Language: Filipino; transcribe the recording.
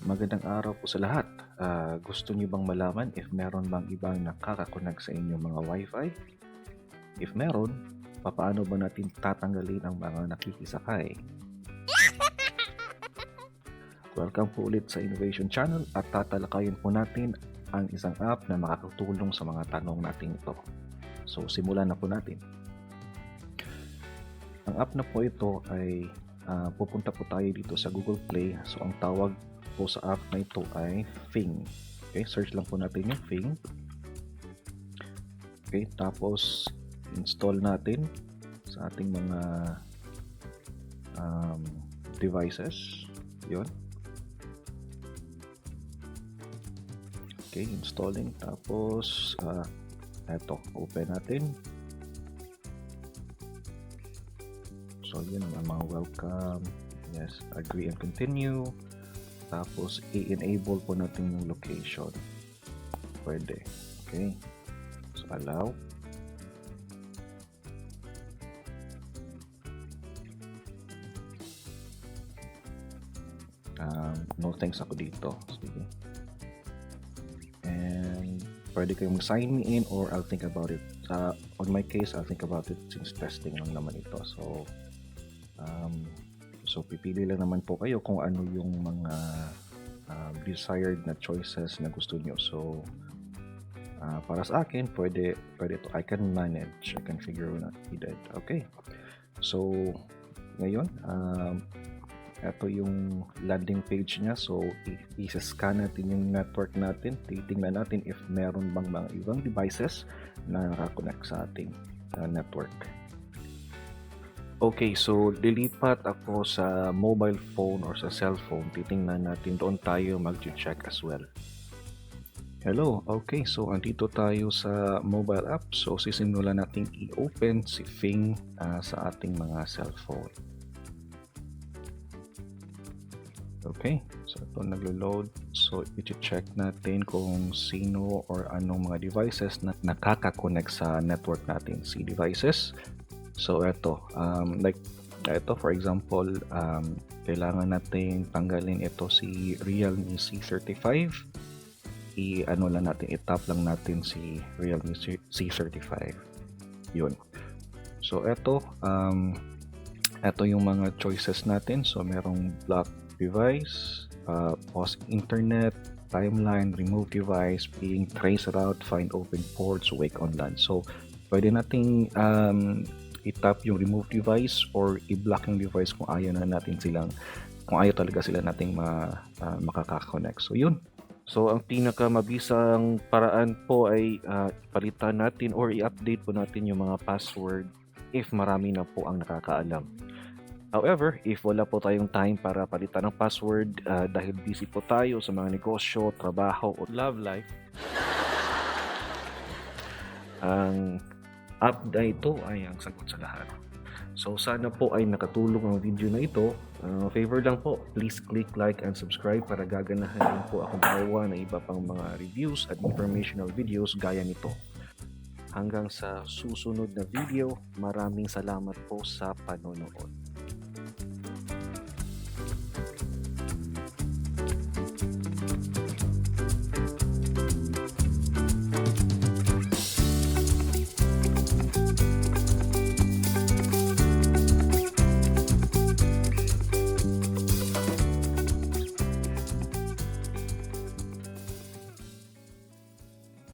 Magandang araw po sa lahat. Ah, gusto niyo bang malaman if meron bang ibang nakakakonect sa inyong mga Wi-Fi? If meron, papaano ba natin tatanggalin ang mga nakikisakay? Welcome po ulit sa Innovation Channel at tatalakayin po natin ang isang app na makakatulong sa mga tanong natin ito. So, simulan na po natin. Ang app na po ito ay ah, pupunta po tayo dito sa Google Play. So, ang tawag po sa app na ito ay Fing. Okay, search lang po natin yung Fing. Okay, tapos install natin sa ating mga um, devices. Yun. Okay, installing. Tapos, ah, eto, open natin. So, yun ang mga welcome. Yes, agree and continue. Tapos, i-enable po natin yung location. Pwede. Okay. So, allow. Um, no thanks ako dito. Sige. And, pwede kayong sign me in or I'll think about it. Uh, on my case, I'll think about it since testing lang naman ito. So, um, So pipili lang naman po kayo kung ano yung mga uh, desired na choices na gusto nyo. So uh, para sa akin, pwede, pwede ito. I can manage. I can figure out needed. Okay. So ngayon, um, ito yung landing page niya. So i- i-scan natin yung network natin. Titingnan natin if meron bang mga ibang devices na nakakonect sa ating uh, network. Okay, so lilipat ako sa mobile phone or sa cellphone. Titingnan natin doon tayo mag-check as well. Hello, okay, so andito tayo sa mobile app. So sisimulan natin i-open si Fing ah, sa ating mga cellphone. Okay, so ito naglo-load. So i-check natin kung sino or anong mga devices na nakaka-connect sa network natin. Si devices, So ito, um, like ito for example, um, kailangan natin tanggalin ito si Realme C35. I-ano lang natin, i-tap lang natin si Realme C- C35. Yun. So ito, um, ito yung mga choices natin. So merong block device, uh, pause internet, timeline, remove device, being trace route, find open ports, wake on LAN. So pwede nating um, i-tap yung remove device or i-block yung device kung ayaw na natin silang kung ayaw talaga sila nating ma, uh, makaka-connect. So yun. So ang pinaka mabisang paraan po ay uh, palitan natin or i-update po natin yung mga password if marami na po ang nakakaalam. However, if wala po tayong time para palitan ng password uh, dahil busy po tayo sa mga negosyo, trabaho, o love life, ang na ito ay ang sagot sa lahat. So sana po ay nakatulong ang video na ito. Uh, favor lang po, please click like and subscribe para gaganahan din po ako gumawa ng iba pang mga reviews at informational videos gaya nito. Hanggang sa susunod na video, maraming salamat po sa panonood.